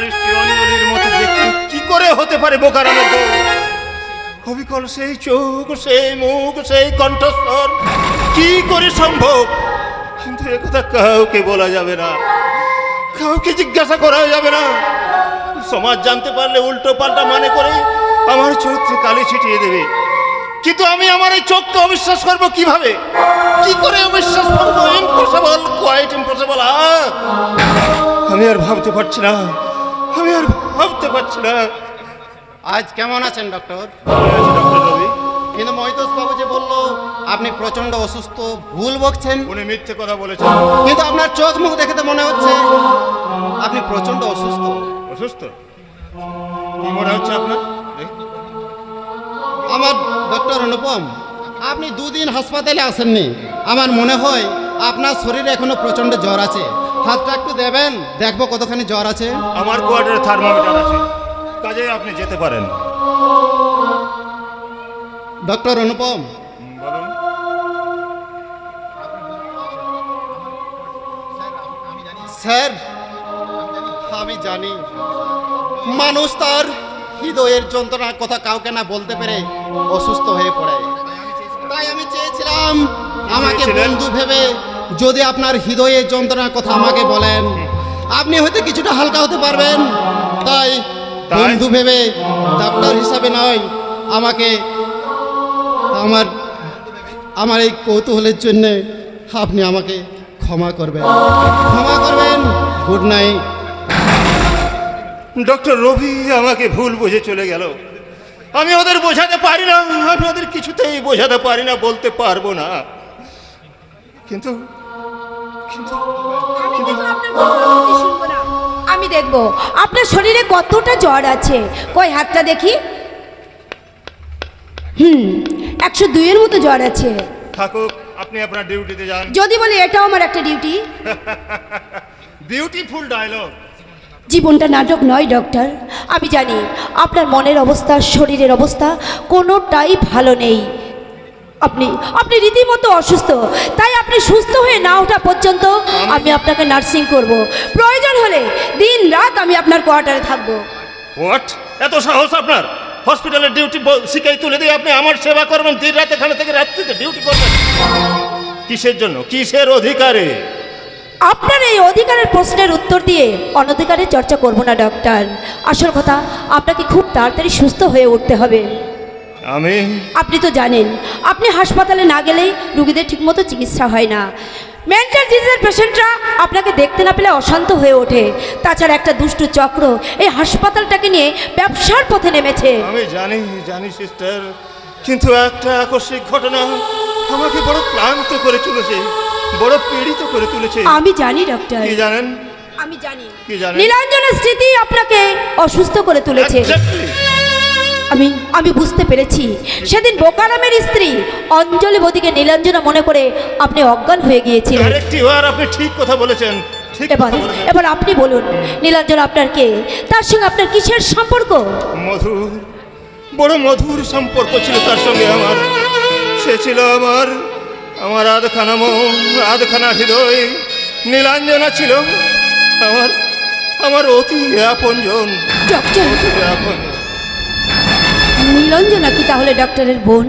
আমার স্ত্রী মতো দেখতে কি করে হতে পারে বোকারামের দোষ অবিকল সেই চোখ, সেই মুখ, সেই কণ্ঠস্বর কি করে সম্ভব? কিন্তু একথা কাউকে বলা যাবে না। কাউকে জিজ্ঞাসা করা যাবে না। সমাজ জানতে পারলে উল্টো পাল্টা মানে করে আমার চরিত্রে কালি ছিটিয়ে দেবে। কিন্তু আমি আমার এই চোখকে অবিশ্বাস করব কীভাবে? কি করে অবিশ্বাস করব? ইম্পসিবল কোয়াইট ইম্পসিবল আমি আর ভাবতে পারছি না। আমি আর ভাবতে পারছি না। আজ কেমন আছেন ডক্টর কিন্তু মহিতোষ বাবু যে বলল আপনি প্রচণ্ড অসুস্থ ভুল বকছেন। উনি মিথ্যে কথা বলেছেন। কিন্তু আপনার চোখ মুখ দেখে তো মনে হচ্ছে আপনি প্রচণ্ড অসুস্থ। অসুস্থ? কি মনে হচ্ছে আপনার? আমার ডক্টর অনুপম আপনি দুদিন হাসপাতালে আসেননি। আমার মনে হয় আপনার শরীরে এখনও প্রচণ্ড জ্বর আছে। হাতটা একটু দেবেন। দেখব কতখানি জ্বর আছে। আমার কোয়ার্টারে থার্মোমিটার আছে। কাজে আপনি যেতে পারেন। ডক্টর অনুপম। স্যার আমি জানি। মানুষ তার হৃদয়ের যন্ত্রণার কথা কাউকে না বলতে পেরে অসুস্থ হয়ে পড়ে। তাই আমি চেয়েছিলাম আমাকে? বন্ধু ভেবে যদি আপনার হৃদয়ের যন্ত্রণার কথা আমাকে বলেন আপনি হয়তো কিছুটা হালকা হতে পারবেন। তাই? বন্ধু ভেবে ডাক্তার হিসাবে নয় আমাকে আমার আমার এই কৌতূহলের জন্য আপনি আমাকে ক্ষমা করবেন। ক্ষমা করবেন। Good night. ডক্টর রবি আমাকে ভুল বুঝে চলে গেল। আমি ওদের বোঝাতে পারি না আমি ওদের কিছুতেই বোঝাতে পারি না বলতে পারব না। কিন্তু আমি দেখব আপনার শরীরে কতটা জ্বর আছে? কই হাতটা দেখি। হুম একশো দুইয়ের মতো জ্বর আছে। থাকুক আপনি আপনার ডিউটিতে যান। যদি বলি এটাও আমার একটা ডিউটি। বিউটিফুল ডায়লগ জীবনটা নাটক নয় ডক্টর। আমি জানি আপনার মনের অবস্থা শরীরের অবস্থা কোনোটাই ভালো নেই। আপনি আপনি রীতিমতো অসুস্থ তাই আপনি সুস্থ হয়ে না ওঠা পর্যন্ত আমি আপনাকে নার্সিং করব। প্রয়োজন হলে দিন রাত আমি আপনার কোয়ার্টারে থাকব। হোয়াট এত সাহস আপনার? হসপিটালের ডিউটি শিখাই তুলে দিয়ে আপনি আমার সেবা করবেন দিন রাত এখানে থেকে রাত্রিতে ডিউটি করবেন। কিসের জন্য? কিসের অধিকারে? আপনার এই অধিকারের প্রশ্নের উত্তর দিয়ে অনধিকারের চর্চা করব না ডক্টর আসল কথা আপনাকে খুব তাড়াতাড়ি সুস্থ হয়ে উঠতে হবে। আমি আপনি তো জানেন আপনি হাসপাতালে না গেলেই রুগীদের ঠিকমতো চিকিৎসা হয় না। মেন্টাল ডিজিজের পেশেন্টরা আপনাকে দেখতে না পেলে অশান্ত হয়ে ওঠে। তাছাড়া একটা দুষ্টু চক্র এই হাসপাতালটাকে নিয়ে ব্যবসার পথে নেমেছে। আমি জানি জানি সিস্টার কিন্তু একটা আকস্মিক ঘটনা আমাকে বড় ক্লান্ত করে তুলেছে বড় পীড়িত করে তুলেছে। আমি জানি ডক্টর কি জানেন? আমি জানি। কি জানেন? নীলাঞ্জনের স্মৃতি আপনাকে অসুস্থ করে তুলেছে. আমি আমি বুঝতে পেরেছি। সেদিন বোকারামের স্ত্রী অঞ্জলি বদিকে নীলাঞ্জনা মনে করে আপনি অজ্ঞান হয়ে গিয়েছিলেন। আপনি ঠিক কথা বলেছেন এবার এবার আপনি বলুন নীলাঞ্জনা আপনার কে? তার সঙ্গে আপনার কিসের সম্পর্ক? মধুর বড় মধুর সম্পর্ক ছিল তার সঙ্গে আমার। সে ছিল আমার আমার আধখানা মন আধখানা হৃদয়। নীলাঞ্জনা ছিল আমার আমার অতি আপনজন। আপনজন। নীলাঞ্জনা কি তাহলে ডক্টরের বোন?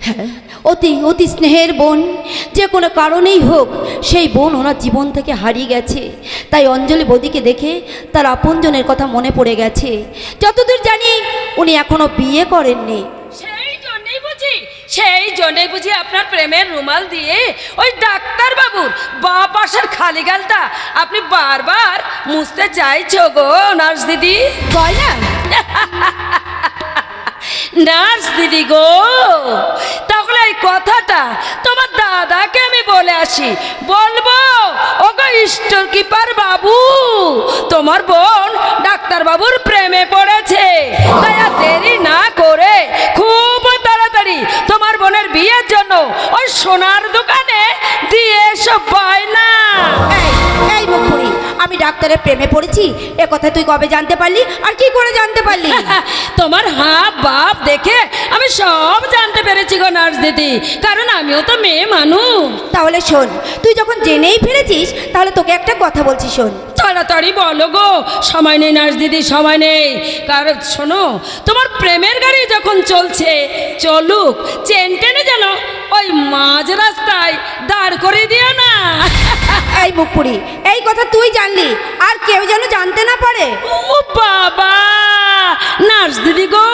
হ্যাঁ অতি অতি স্নেহের বোন। যে কোনো কারণেই হোক সেই বোন ওনার জীবন থেকে হারিয়ে গেছে। তাই অঞ্জলি বদিকে দেখে তার আপনজনের কথা মনে পড়ে গেছে। যতদূর জানি উনি এখনও বিয়ে করেননি। সেই জন্যই বুঝি সেই জন্যই বুঝি আপনার প্রেমের রুমাল দিয়ে ওই ডাক্তার বাবুর বা পাশের খালি গালটা আপনি বারবার মুছতে চাইছো গো নার্স দিদি। গয়না? নার্স দিদি গো। তাহলে এই কথাটা তোমার দাদাকে আমি বলে আসি। বলব, ওগো স্টোর কিপার বাবু, তোমার বোন ডাক্তার বাবুর প্রেমে পড়েছে। তাই আর দেরি না করে খুব তাড়াতাড়ি তোমার বোনের বিয়ের জন্য ওই সোনার দোকানে দিয়ে এসো, বায়না। এই এই মুখপুরি আমি ডাক্তারের প্রেমে পড়েছি এ কথা তুই কবে জানতে পারলি আর কি করে জানতে পারলি? তোমার হাব বাপ দেখে আমি সব জানতে পেরেছি গো নার্স দিদি কারণ আমিও তো মেয়ে মানুষ। তাহলে শোন তুই যখন জেনেই ফেলেছিস তাহলে তোকে একটা কথা বলছি শোন। তাড়াতাড়ি বলো গো। সময় নেই নার্স দিদি সময় নেই। কারণ শোনো তোমার প্রেমের গাড়ি যখন চলছে চলুক চেন টেনে যেন ওই মাঝ রাস্তায় দাঁড় করে দিও না। এই মুখপুরি এই কথা তুই জানলি আর কেউ যেন জানতে না পারে। ও বাবা নার্স দিদি গো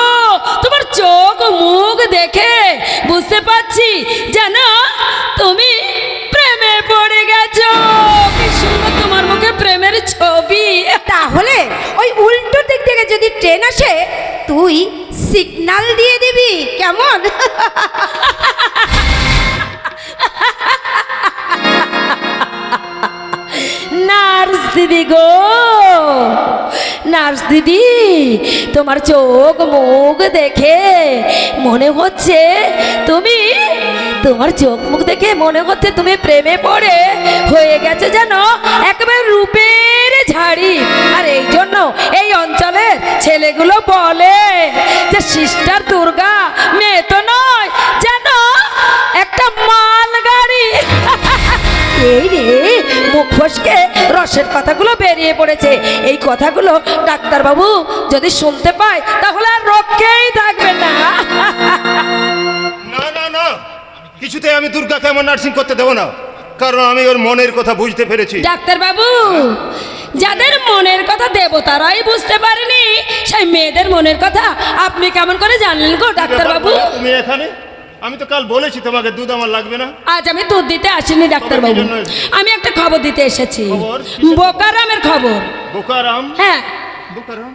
তোমার চোখ মুখ দেখে বুঝতে পারছি যেন তুমি পড়ে গেছো? কি সুন্দর তোমার মুখে প্রেমের ছবি। তাহলে ওই উল্টো দিক থেকে যদি ট্রেন আসে, তুই সিগন্যাল দিয়ে দিবি, কেমন? নার্স দিদি গো, নার্স দিদি, তোমার চোখ মুখ দেখে মনে হচ্ছে তুমি তোমার চোখ মুখ দেখে মনে হচ্ছে তুমি প্রেমে পড়ে। হয়ে গেছে যেন একেবারে রূপের ঝাড়ি। আর এই জন্য এই অঞ্চলের ছেলেগুলো বলে যে, সিস্টার দুর্গা, মেয়ে তো নয়, যেন একটা মালগাড়ি। এই রে, মুখ ফসকে রসের কথাগুলো বেরিয়ে পড়েছে। এই কথাগুলো ডাক্তারবাবু যদি শুনতে পায়, তাহলে আর আমি দুর্গাকে আমার নার্সিং করতে দেবো না। কারণ আমি ওর মনের কথা বুঝতে পেরেছি। ডাক্তারবাবু যাদের মনের কথা দেবতারাই বুঝতে পারেনি সেই মেয়েদের মনের কথা আপনি কেমন করে জানলেন গো ডাক্তারবাবু? তুমি এখানে? আমি তো কাল বলেছি তোমাকে দুধ আমার লাগবে না। আজ আমি দুধ দিতে আসিনি ডাক্তারবাবু। জন্য এসেছি? আমি একটা খবর দিতে এসেছি? বোকারামের খবর। বোকারাম? হ্যাঁ। বোকারাম?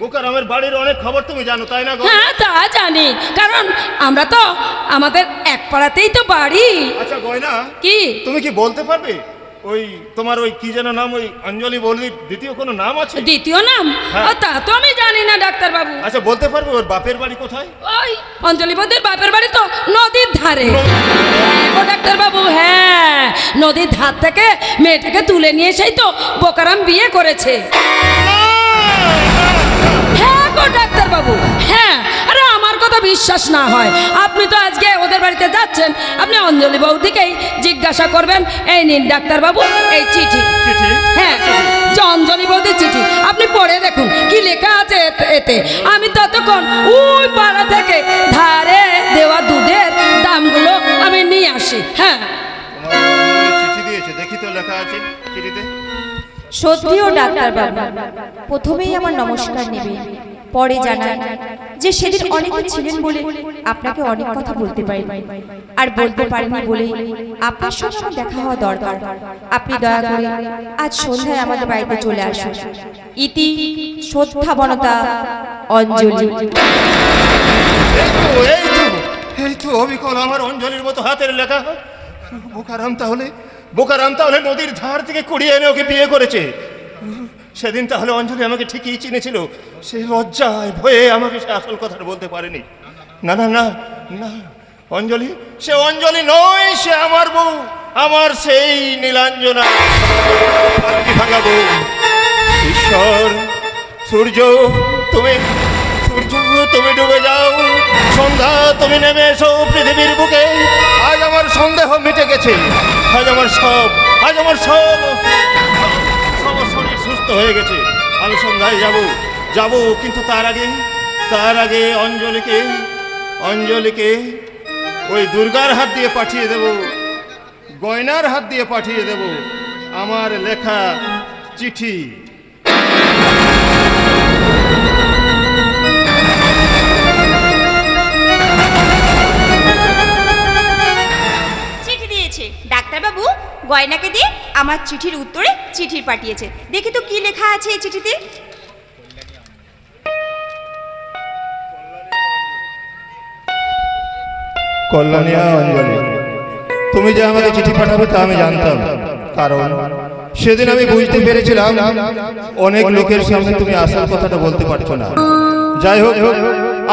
বোকারামের বাড়ির অনেক খবর তুমি জানো তাই না গো? হ্যাঁ তা জানি। কারণ আমরা তো আমাদের এক পাড়াতেই তো বাড়ি। আচ্ছা গয়না কি? তুমি কি বলতে পারবে? ওই তোমার ওই কি যেন নাম ওই অঞ্জলি বলির দ্বিতীয় কোনো নাম আছে? দ্বিতীয় নাম? হ্যাঁ। ও, তা তো আমি জানি না ডাক্তারবাবু। আচ্ছা বলতে পারবে ওর বাপের বাড়ি কোথায়? ওই অঞ্জলি বৌদির বাপের বাড়ি তো নদীর ধারে। হ্যাঁ গো ডাক্তারবাবু হ্যাঁ। নদীর ধার থেকে মেয়েটাকে তুলে নিয়ে এসেই তো বোকারাম বিয়ে করেছে। গো ডাক্তারবাবু। হ্যাঁ আরে আমার কথা বিশ্বাস না হয়। আপনি তো আজকে ওদের বাড়িতে যাচ্ছেন। আপনি অঞ্জলি বৌদিকেই জিজ্ঞাসা করবেন। এই নিন ডাক্তারবাবু এই চিঠি। চিঠি? হ্যাঁ যে অঞ্জলি বৌদির চিঠি। আপনি পড়ে দেখুন কি লেখা আছে এতে- এতে। আমি ততক্ষণ ওই পাড়া থেকে ধারে দেওয়া দুধের দামগুলো আমি নিয়ে আসি। হ্যাঁ। তোমার চিঠি দিয়েছে দেখি তো লেখা আছে চিঠিতে। সত্যিও ডাক্তারবাবু প্রথমেই আমার নমস্কার নেবে। পরে জানান যে সেদিন অনেকে ছিলেন বলে আপনাকে অনেক কথা বলতে পারি আর বলতে পারিনি বলে আপনার সঙ্গে দেখা হওয়া দরকার। আপনি দয়া করে আজ সন্ধ্যায় আমাদের বাড়িতে চলে আসুন। ইতি শ্রদ্ধা বনতা অঞ্জলি বোকারাম তাহলে নদীর ধার থেকে কুড়িয়ে এনে ওকে বিয়ে করেছে। সেদিন তাহলে অঞ্জলি আমাকে ঠিকই চিনেছিল। সে লজ্জায় ভয়ে আমাকে সে আসল কথাটা বলতে পারেনি। না না না না, অঞ্জলি, সে অঞ্জলি নয়, সে আমার বউ, আমার সেই নীলাঞ্জনা। ভাঙা বউ ঈশ্বর, সূর্য, তুমি সূর্য, তুমি ডুবে যাও। সন্ধ্যা, তুমি নেমে এসো পৃথিবীর বুকে। আজ আমার সন্দেহ মিটে গেছে। আজ আমার সব, আজ আমার সব সব সুস্থ হয়ে গেছে। আমি সন্ধ্যায় যাব। যাব কিন্তু তার আগে তার আগে অঞ্জলিকে অঞ্জলিকে ওই দুর্গার হাত দিয়ে পাঠিয়ে দেব। গয়নার হাত দিয়ে পাঠিয়ে দেব আমার লেখা চিঠি। চিঠি দিয়েছে। ডাক্তারবাবু, গয়নাকে দিয়ে আমার চিঠির উত্তরে চিঠি পাঠিয়েছে। দেখি তো কি লেখা আছে এই চিঠিতে? কল্যাণিয়া অঞ্জলি। তুমি যে আমাকে চিঠি পাঠাবে তা আমি জানতাম। কারণ সেদিন আমি বুঝতে পেরেছিলাম অনেক লোকের সামনে তুমি আসল কথাটা বলতে পারছ না। যাই হোক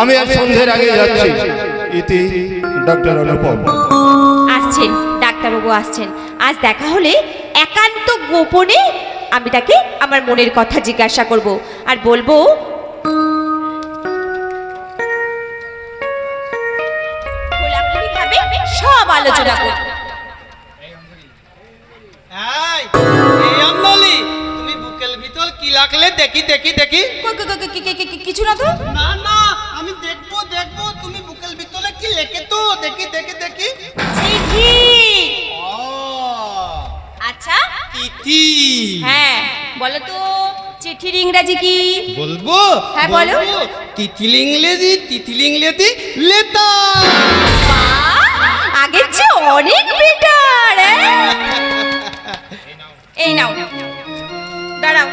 আমি আজ সন্ধ্যের আগে যাচ্ছি। ইতি ডক্টর অনুপম। আসছেন ডাক্তারবাবু আসছেন। আজ দেখা হলে একান্ত গোপনে আমি তাকে আমার মনের কথা জিজ্ঞাসা করব আর বলব সব আলোচনা করব। তুমি দেখি দেখি দেখি। কই, কিছু না তো? না না আমি দেখব দেখব তুমি বুকের ভিতরে কি লেখে তো? দেখি দেখি দেখি। ও আচ্ছা? তিথি। হ্যাঁ বলো তো চিঠির ইংরেজি কি? বলব? হ্যাঁ, বলো। তিতিল ইংরেজি তিতিল ইংরেজি লেতা আগের চেয়ে অনেক বেটার এই নাও। দাঁড়াও।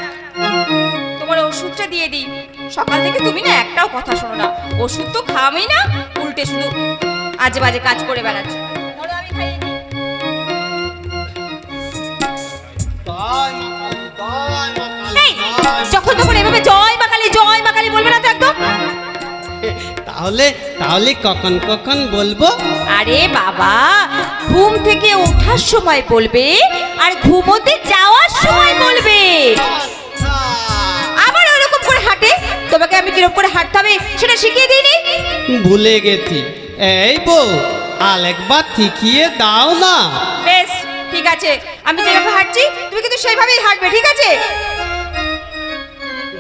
তোমার ওষুধটা দিয়ে দিই। সকাল থেকে তুমি না একটাও কথা শোনো না। ওষুধ তো খাওয়াই না উল্টে শুধু আজে বাজে কাজ করে বেড়াচ্ছ। যখন তখন এভাবে জয় মা জয় মা বলবে না তো একদম? তাহলে তাহলে কখন কখন বলব? আরে বাবা ঘুম থেকে ওঠার সময় বলবে আর ঘুমোতে যাওয়ার সময় বলবে। আবার ওরকম করে হাঁটে তোমাকে আমি কীরকম করে হাঁটতে হবে সেটা শিখিয়ে দিইনি? ভুলে গেছি। এই বউ আরেকবার ঠিকিয়ে দাও না। বেশ ঠিক আছে আমি যেভাবে হাঁটছি তুমি কিন্তু সেইভাবেই হাঁটবে ঠিক আছে?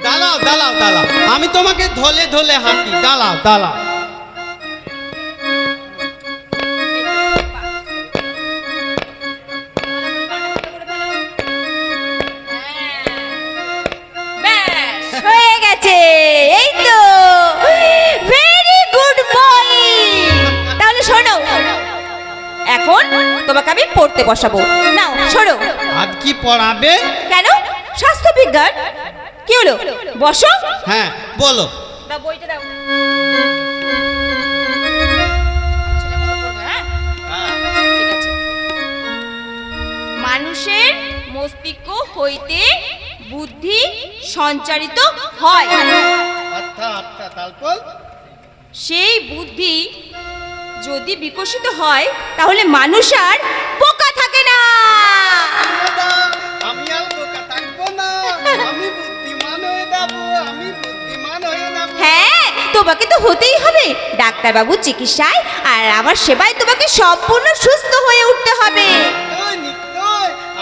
দাঁড়াও দাঁড়াও দাঁড়াও। আমি তোমাকে ধলে ধলে হাঁটি। দাঁড়াও দাঁড়াও। হয়ে গেছে। এই এখন তোমাকে আমি পড়তে বসাবো। নাও শোনো আজ কি পড়াবে? কেন? স্বাস্থ্য বিজ্ঞান কি হলো? বসো। হ্যাঁ বলো। বইটা দাও। মানুষের মস্তিষ্ক হইতে বুদ্ধি সঞ্চারিত হয়। আচ্ছা আচ্ছা সেই বুদ্ধি যদি বিকশিত হয় তাহলে মানুষ আর পোকা থাকে না। আমি আর বোকা থাকব না। আমি বুদ্ধিমান হয়ে যাব আমি বুদ্ধিমান হয়ে যাব। হ্যাঁ তোমাকে তো হতেই হবে। ডাক্তারবাবু চিকিৎসায় আর আমার সেবায় তোমাকে সম্পূর্ণ সুস্থ হয়ে উঠতে হবে।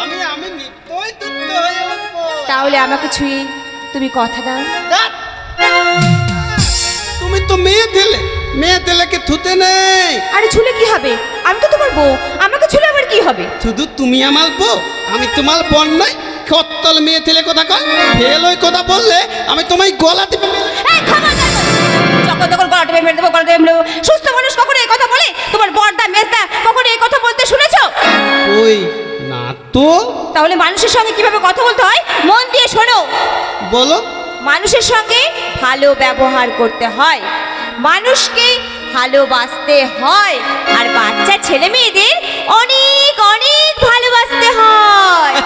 আমি আমি হয়ে উঠবো। তাহলে আমাকে ছুঁয়ে তুমি কথা দাও। তুমি তো মেয়ে দিলে মেয়ে দিলেকে থুতে নেই? আরে ছুলে কি হবে? আমি তো তোমার বউ আমাকে ছুলে আবার কি হবে? শুধু তুমি আমার বউ আমি তোমার বোন নাই। খত্তল মেয়ে ছেলে কথা কল ফেল ওই কথা বললে আমি তোমায় গলা টিপে যখন মেরে দেবো গলাটা মেরে দেবো। সুস্থ মানুষ কখনো এই কথা বলে? তোমার বর্দা মেজদা কখনো এই কথা বলতে শুনেছো? ওই না তো। তাহলে মানুষের সঙ্গে কীভাবে কথা বলতে হয়? মন দিয়ে শোনো। বলো। মানুষের সঙ্গে ভালো ব্যবহার করতে হয়। মানুষকে ভালোবাসতে হয়। আর বাচ্চা ছেলে মেয়েদের অনেক অনেক ভালোবাসতে হয়।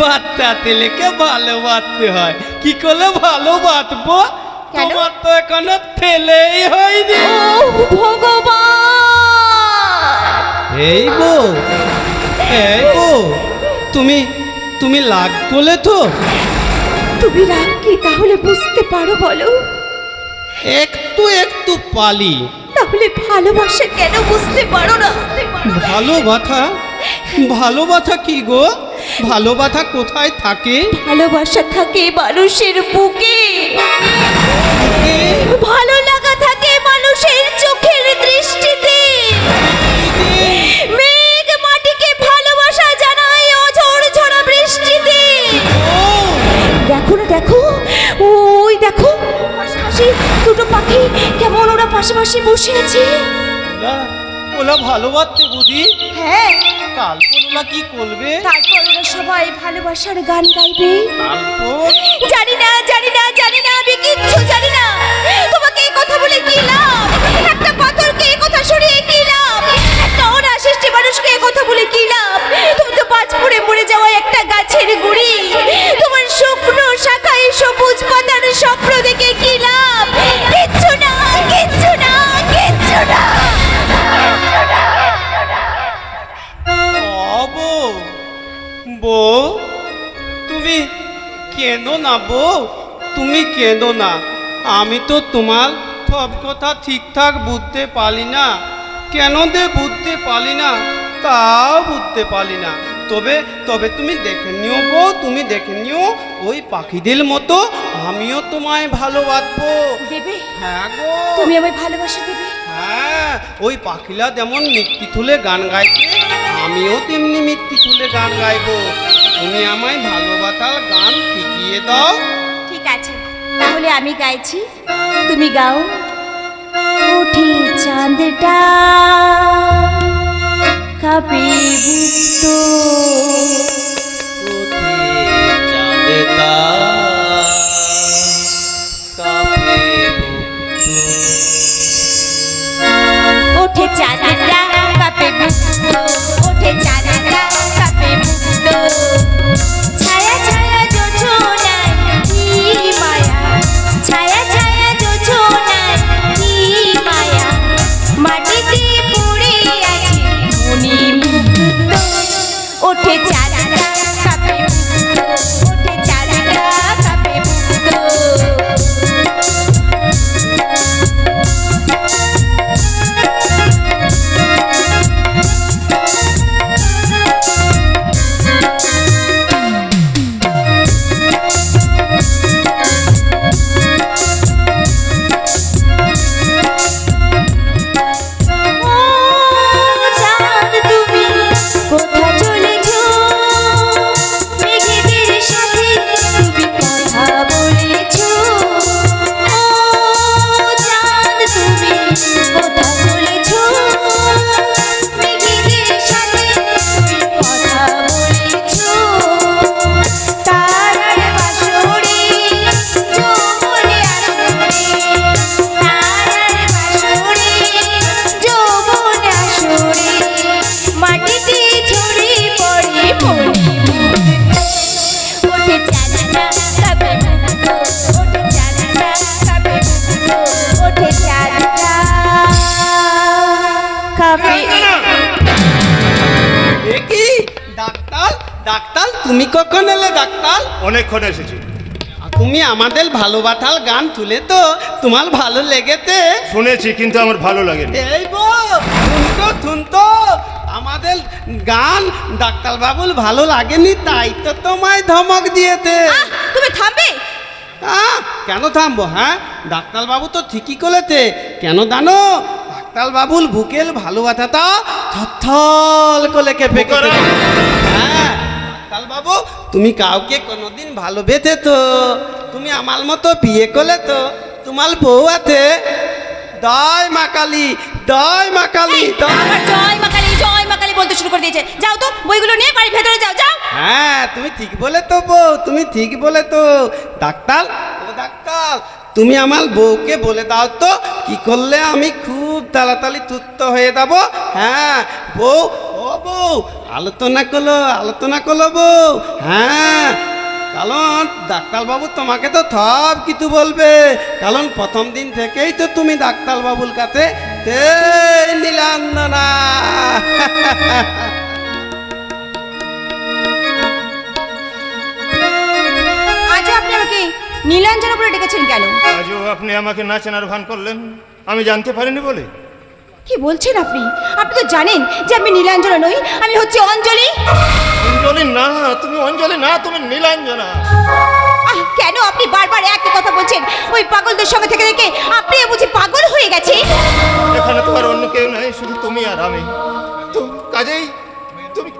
বাচ্চা ছেলেকে ভালোবাসতে হয়। কি করলে ভালোবাসবো? কেন? তোমার তো এখনও ছেলেই হয়নি। ভগবান! এই বউ এই বউ তুমি তুমি লাগ করলে তো? তুমি রাগ কি তাহলে বুঝতে পারো বলো? একটু একটু পালি। তাহলে ভালোবাসা কেন বুঝতে পারো না? ভালোবাসা ভালোবাসা কি গো? ভালোবাসা কোথায় থাকে? ভালোবাসা থাকে মানুষের বুকে? ভালো লাগা থাকে মানুষের চোখের দৃষ্টিতে। কেমন ওরা পাশাপাশি বসে আছে? ওলা- ওলা ভালোবাসতে বুঝি? হ্যাঁ। তারপর ওলা কি করবে? তারপর ওরা সবাই ভালোবাসার গান গাইবে। তারপর? জানি না জানি না জানি না আমি কিচ্ছু জানি না। না বউ তুমি কেন না। আমি তো তোমার সব কথা ঠিকঠাক বুঝতে পারি না। কেন দে বুঝতে পারি না তাও বুঝতে পারি না। তবে তবে তুমি দেখে নিও বউ তুমি দেখে নিও ওই পাখিদের মতো আমিও তোমায় ভালোবাসবো। দেবে হ্যাঁ গো। তুমি আমায় ভালোবাসা দেবে। হ্যাঁ ওই পাখিলা যেমন মিট্টি তুলে গান গাইছে আমিও তেমনি মিট্টি তুলে গান গাইবো। তুমি আমায় ভালোবাসার গান শিখিয়ে দাও। ঠিক আছে তাহলে আমি গাইছি। তুমি গাও। উঠি চাঁদটা কাপি ভুক্ত ওঠে চাঁদটা কাপে ভুক্ত ওঠে চাঁদটা কাপে ভুক্ত ছায়া ছায়া যোজনায় কি ছায়া অনেকক্ষণ এসেছি। তুমি আমাদের ভালোবাসার গান তুলে তো তোমার ভালো লেগেছে। শুনেছি কিন্তু আমার ভালো লাগেনি। এই বো শুনতো শুনতো আমাদের গান ডাক্তার বাবুল ভালো লাগেনি তাই তো তোমায় ধমক দিয়েছে। আহ, তুমি থামবে? কেন থামবো হ্যাঁ? ডাক্তার বাবু তো ঠিকই করেছে কেন জানো? ডাক্তার বাবুল বুকেল ভালোবাসাটা থরথল করে কেঁপে হ্যাঁ ডাক্তার বাবু তুমি কাউকে কোনোদিন ভালোবেসে তো তুমি আমার মতো বিয়ে করলে তো তোমার বউ আছে। দয় মা কালী দয় মা কালী আবার জয় মাকালি জয় মাকালি বলতে শুরু করে দিয়েছে। যাও তো বইগুলো নিয়ে বাড়ির ভেতরে যাও যাও। হ্যাঁ তুমি ঠিক বলে তো বউ তুমি ঠিক বলে তো। ডাক্তার ও ডাক্তার তুমি আমার বউকে বলে দাও তো কি করলে আমি খুব তাড়াতাড়ি তুত্ত হয়ে যাব? হ্যাঁ বউ ও বউ আলোচনা করল আলোচনা করল বউ। হ্যাঁ কারণ ডাক্তারবাবু তোমাকে তো সব কিছু বলবে। কারণ প্রথম দিন থেকেই তো তুমি ডাক্তারবাবুর কাছে নীলান্দনা নীলাঞ্জনা বলে ডেকেছেন কেন? আজও আপনি আমাকে না চেনার ভান করলেন? আমি জানতে পারিনি বলে। কি বলছেন আপনি? আপনি তো জানেন যে আমি নীলাঞ্জনা নই আমি হচ্ছে অঞ্জলি। অঞ্জলি না তুমি অঞ্জলি না তুমি নীলাঞ্জনা। কেন আপনি বারবার একই কথা বলছেন? ওই পাগলদের সঙ্গে থেকে থেকে আপনি বুঝি পাগল হয়ে গেছেন এখানে তো আর অন্য কেউ নাই শুধু তুমি আর আমি। তো কাজেই তুমি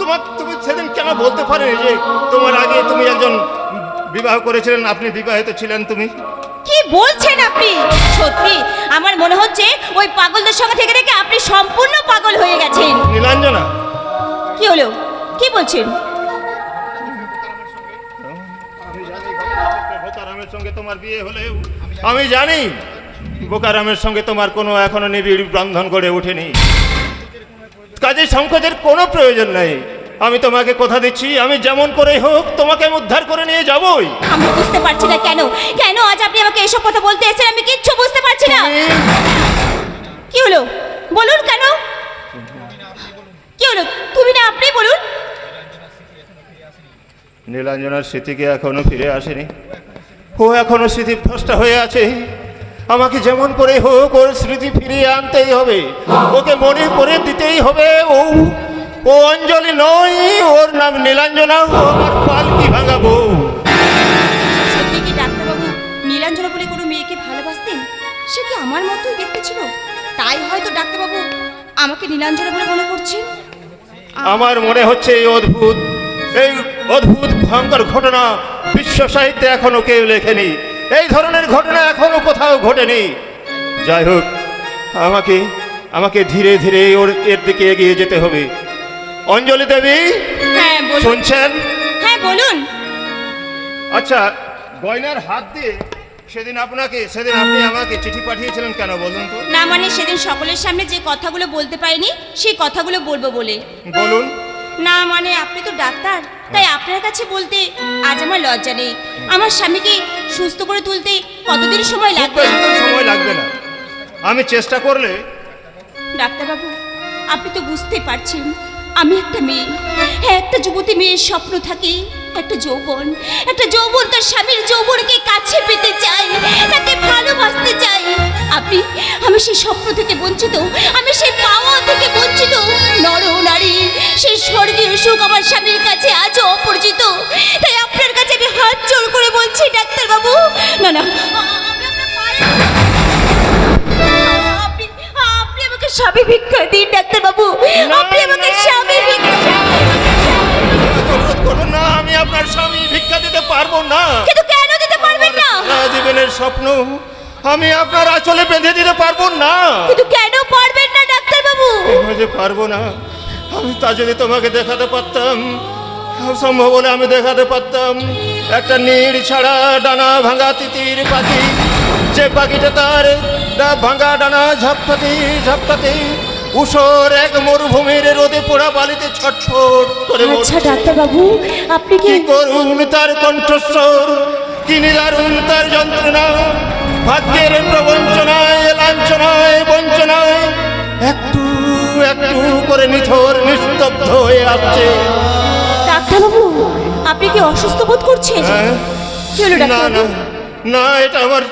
তোমার তুমি সেদিন কেন বলতে পারোনি যে তোমার আগে তুমি একজন বিবাহ করেছিলেন আপনি বিবাহিত ছিলেন তুমি? কি বলছেন আপনি? সত্যি আমার মনে হচ্ছে ওই পাগলদের সঙ্গে থেকে থেকে আপনি সম্পূর্ণ পাগল হয়ে গেছেন। নীলাঞ্জনা। কি হলো? কি বলছেন? বোকারামের সঙ্গে তোমার বিয়ে হলেও আমি জানি বোকারামের সঙ্গে তোমার কোনো এখনও নিবিড় বন্ধন গড়ে ওঠেনি। কাজে সংকোচের কোনো প্রয়োজন নেই। আমি তোমাকে কথা দিচ্ছি আমি যেমন করেই হোক তোমাকে আমি উদ্ধার করে নিয়ে যাবই। আমি বুঝতে পারছি না কেন কেন আজ আপনি আমাকে এসব কথা বলতে এসেছেন আমি কিচ্ছু বুঝতে পারছি না। কি হলো? বলুন কেন? কি হলো? তুমি না আপনি বলুন। নীলাঞ্জনার স্মৃতিকে এখনও ফিরে আসেনি। ও এখনও স্মৃতিভ্রষ্ট হয়ে আছে। আমাকে যেমন করে হোক ওর স্মৃতি ফিরিয়ে আনতেই হবে। ওকে মনে করে দিতেই হবে। ও ও অঞ্জলি নয় ওর নাম নীলাঞ্জনা ও আমার পালকি ভাঙা বউ সত্যি কি ডাক্তারবাবু নীলাঞ্জনা বলে কোনো মেয়েকে ভালোবাসতেন? সে কি আমার মতোই দেখতে ছিল? তাই হয়তো ডাক্তারবাবু আমাকে নীলাঞ্জনা বলে মনে করছেন আমার মনে হচ্ছে এই অদ্ভুত এই অদ্ভুত ভয়ঙ্কর ঘটনা বিশ্ব সাহিত্যে এখনও কেউ লেখেনি। এই ধরনের ঘটনা এখনও কোথাও ঘটেনি। যাই হোক আমাকে আমাকে ধীরে ধীরে ওর এর দিকে এগিয়ে যেতে হবে। অঞ্জলি দেবী হ্যাঁ বলুন। শুনছেন? হ্যাঁ বলুন। আচ্ছা গয়নার হাত দিয়ে সেদিন আপনাকে সেদিন আপনি আমাকে চিঠি পাঠিয়েছিলেন কেন বলুন তো? না মানে সেদিন সকলের সামনে যে কথাগুলো বলতে পারিনি সেই কথাগুলো বলব বলে। বলুন। না মানে আপনি তো ডাক্তার তাই আপনার কাছে বলতে আজ আমার লজ্জা নেই। আমার স্বামীকে সুস্থ করে তুলতে কতদিন সময় লাগবে? সময় লাগবে না। আমি চেষ্টা করলে ডাক্তারবাবু আপনি তো বুঝতে পারছেন আমি একটা মেয়ে। হ্যাঁ একটা যুবতী মেয়ের স্বপ্ন থাকে, একটা যৌবন। একটা যৌবন তার স্বামীর যৌবনকে কাছে পেতে চাই তাকে ভালোবাসতে চাই আপনি, আমি সেই স্বপ্ন থেকে বঞ্চিত, আমি সেই পাওয়া থেকে বঞ্চিত। নর নারী, সেই স্বর্গীয় সুখ আমার স্বামীর কাছে আজও অপরিচিত। তাই আপনার কাছে আমি হাত জোর করে বলছি, ডাক্তারবাবু। না না। স্বামী ভিক্ষা দিন ডাক্তারবাবু আপনি আমাকে স্বামী করুন না আমি আপনার স্বামী ভিক্ষা দিতে পারব না কিন্তু কেন দিতে পারবেন না জীবনের স্বপ্ন আমি আপনার আঁচলে বেঁধে দিতে পারব না কিন্তু কেন পারবেন না ডাক্তারবাবু আমি যে পারব না আমি তা যদি তোমাকে দেখাতে পারতাম সম্ভব হলে আমি দেখাতে পারতাম একটা নীড় ছাড়া ডানা ভাঙা তিতির পাখি যে পাখিটা তার ডা- ভাঙা ডানা ঝাপটাতে ঝাপটাতে। উষর এক মরুভূমির রোদে পোড়া বালিতে ছটফট করে। আচ্ছা ডাক্তারবাবু আপনি কি করুন তার কণ্ঠস্বর? কি নিদারুণ তার যন্ত্রণা? ভাগ্যের প্রবঞ্চনায় লাঞ্ছনায় বঞ্চনায় একটু একটু করে নিথর নিস্তব্ধ হয়ে আসছে। ডাক্তারবাবু আপনি কি অসুস্থ বোধ করছেন? হ্যাঁ? কি হলো না না। না এটা আমার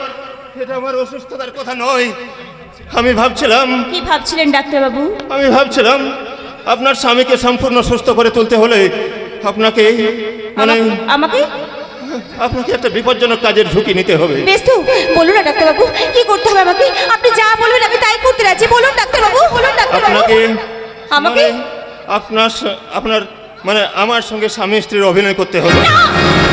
এটা আমার অসুস্থতার কথা নয়। আমি ভাবছিলাম কি ভাবছিলেন ডাক্তারবাবু? আমি ভাবছিলাম আপনার স্বামীকে সম্পূর্ণ সুস্থ করে তুলতে হলে আপনাকে মানে আমাকে- আপনাকে একটা বিপজ্জনক কাজের ঝুঁকি নিতে হবে। বেশ তো বলুন না ডাক্তারবাবু কি করতে হবে আমাকে? আপনি যা বলবেন আমি তাই করতে রাজি। বলুন ডাক্তারবাবু বলুন ডাক্তারবাবু। আপনাকে আমাকে? মানে আপনার আপনার মানে আমার সঙ্গে স্বামী স্ত্রীর অভিনয় করতে হবে। আমি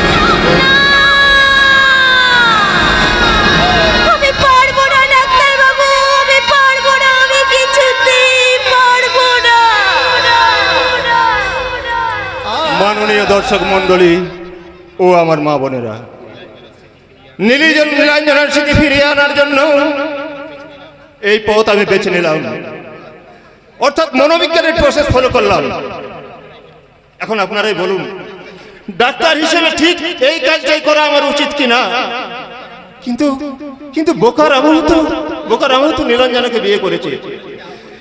মাননীয় দর্শক মণ্ডলী ও আমার মা বোনেরা। নীলিজন নীলাঞ্জনার স্মৃতি ফিরিয়ে আনার জন্য এই পথ আমি বেছে নিলাম। অর্থাৎ মনোবিজ্ঞানের প্রসেস ফলো করলাম। এখন আপনারাই বলুন, ডাক্তার হিসেবে ঠিক এই কাজটাই করা আমার উচিত কিনা? কিন্তু কিন্তু বোকার আমল বোকার আমল নীলাঞ্জনাকে বিয়ে করেছে।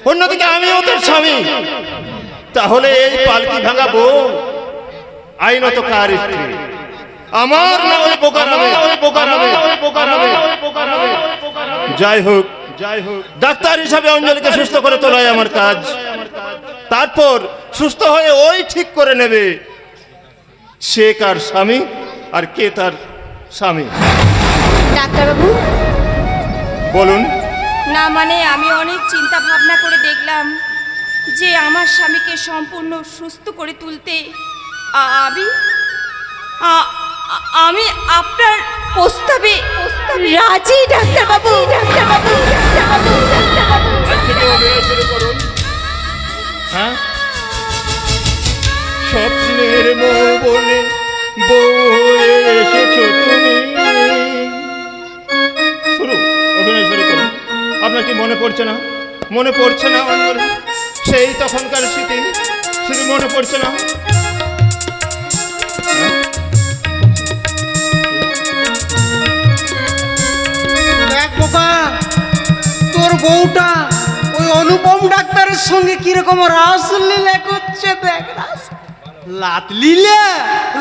অন্যদিকে আমিও তার স্বামী। তাহলে এই পালকি ভাঙা বউ আইনত কার স্ত্রী আমার না ওই বোকার নামে ওই বোকার নামে ওই বোকার নামে। যাই হোক যাই হোক ডাক্তার হিসাবে অঞ্জলিকে সুস্থ করে তোলাই আমার কাজ। তারপর সুস্থ হয়ে ওই ঠিক করে নেবে সে কার স্বামী আর কে তার স্বামী। ডাক্তারবাবু? বলুন। না মানে আমি অনেক চিন্তা ভাবনা করে দেখলাম যে আমার স্বামীকে সম্পূর্ণ সুস্থ করে তুলতে আমি? আমি আপনার প্রস্তাবে রাজি ডাক্তারবাবু। ডাক্তারবাবু হ্যাঁ? স্বপ্নের এসেছ তুমি। শুরু অভিনয় শুরু করুন। আপনার কি মনে পড়ছে না? মনে পড়ছে না সেই তখনকার স্মৃতি স্মৃতি মনে পড়ছে না? তোর বউটা ওই অনুপম ডাক্তারের সঙ্গে কীরকম রাসলীলা করছে দেখ রাস। লাত লীলা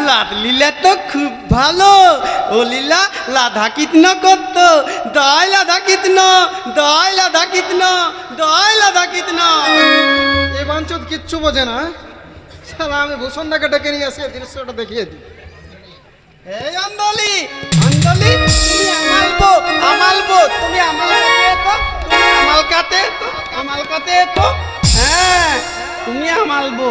লাত লীলা তো খুব ভালো। ও লীলা লাধা কিতনা করতো। দয় লাধা কিতনা দয় লাধা কিতনা দয় লাধা কিতনা এ বাঞ্চত কিচ্ছু বোঝে না শালা আমি ভূষণদাকে ডেকে নিয়ে আসি দৃশ্যটা দেখিয়ে দিই। এই আন্দলি আন্দলি তুমি আমালবো আমালবো তুমি আমাল কাতে তো আমাল কাতে তো হ্যাঁ তুমি আমালবো